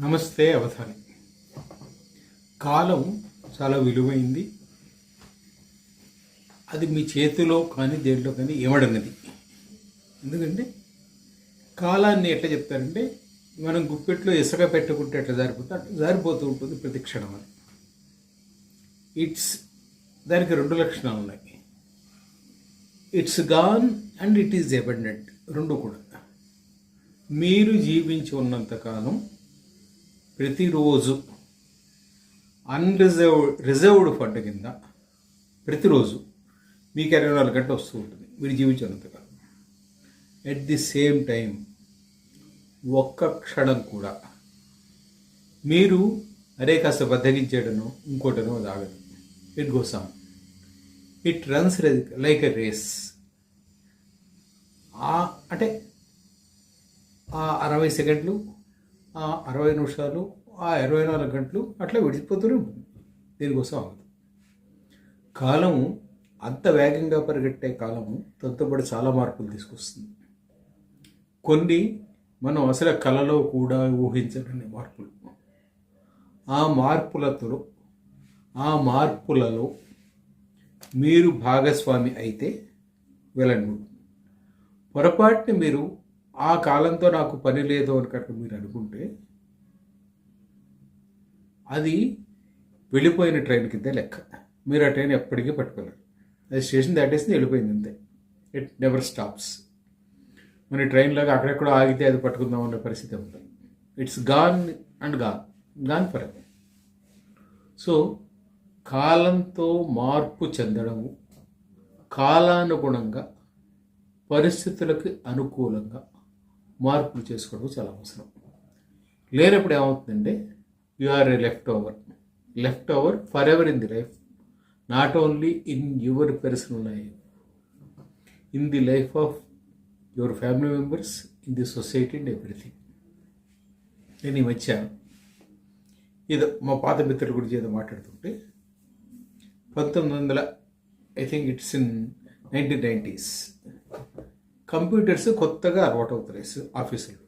నమస్తే అవధాని. కాలం చాలా విలువైంది. అది మీ చేతిలో కానీ దేంట్లో కానీ ఏమడన్నది ఎందుకంటే కాలాన్ని ఎట్లా చెప్తారంటే మనం గుప్పెట్లో ఇసుక పెట్టుకుంటే ఎట్లా జారిపోతే అట్లా జారిపోతూ ఉంటుంది ప్రతి క్షణం అని ఇట్స్ దానికి రెండు లక్షణాలు ఉన్నాయి. It's gone and it is abundant రెండు కూడా. మీరు జీవించి ఉన్నంతకాలం ప్రతిరోజు అన్రిజర్వ్డ్ రిజర్వ్డ్ ఫండ్ కింద ప్రతిరోజు మీకు ఇరవై నాలుగు గంటలు వస్తూ ఉంటుంది. మీరు జీవించినంతకాలం ఎట్ ది సేమ్ టైం ఒక్క క్షణం కూడా మీరు అరే కాస్త బద్దగించేయడనో ఇంకోటనో దాగదు it goes on it runs like a race అంటే ఆ అరవై సెకండ్లు ఆ అరవై నిమిషాలు ఆ ఇరవై నాలుగు గంటలు అట్లా విడిచిపోతూనే ఉంటుంది. దీనికోసం ఆగదు. కాలము అంత వేగంగా పరిగెట్టే కాలము తొంతబడి చాలా మార్పులు తీసుకొస్తుంది. కొన్ని మనం అసలు కళలో కూడా ఊహించలేని మార్పులు. ఆ మార్పులతో ఆ మార్పులలో మీరు భాగస్వామి అయితే వెళ్ళండి. పొరపాటుని మీరు ఆ కాలంతో నాకు పని లేదు అని కనుక మీరు అనుకుంటే అది వెళ్ళిపోయిన ట్రైన్ కింద లెక్క. మీరు ఆ ట్రైన్ ఎప్పటికీ పట్టుకోలేరు. అది స్టేషన్ దాటేసింది వెళ్ళిపోయింది అంతే. ఇట్ నెవర్ స్టాప్స్ మన ట్రైన్లాగా అక్కడెక్కడో ఆగితే అది పట్టుకుందాం అనే పరిస్థితి ఉంటుంది it's gone and gone gone forever so కాలంతో మార్పు చెందడము కాలానుగుణంగా పరిస్థితులకు అనుకూలంగా మార్పులు చేసుకోవడం చాలా అవసరం. లేనప్పుడు ఏమవుతుందంటే you are a left over left over forever in the life not only in your personal life in the life of your family members in the society and everything నేను ఈ మధ్య ఏదో మా పాత మిత్రుల గురించి ఏదో మాట్లాడుతుంటే పంతొమ్మిది వందల I think it's in nineteen nineties computers కొత్తగా అలవాటు అవుతున్నాయి ఆఫీసులు.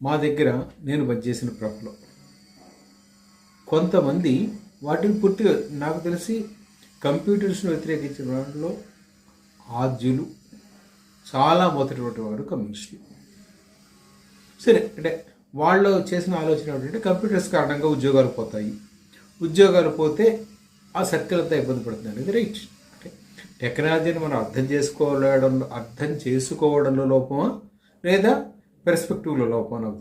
మా దగ్గర నేను పనిచేసిన ప్రఫ్లో కొంతమంది వాటిని పూర్తిగా నాకు తెలిసి కంప్యూటర్స్ను వ్యతిరేకించిన వాటిలో ఆద్యులు చాలా మొదటి వారు కమ్యూనిస్టులు. సరే అంటే వాళ్ళు చేసిన ఆలోచన ఏంటంటే కంప్యూటర్స్ కారణంగా ఉద్యోగాలు పోతాయి. ఉద్యోగాలు పోతే ఆ సర్కిల్ అంతా ఇబ్బంది పడుతుంది అనేది రైట్. టెక్నాలజీని మనం అర్థం చేసుకోవడం అర్థం చేసుకోవడంలో లోపమా? లేదా పెర్స్పెక్టివ్లో లోపమా నాకు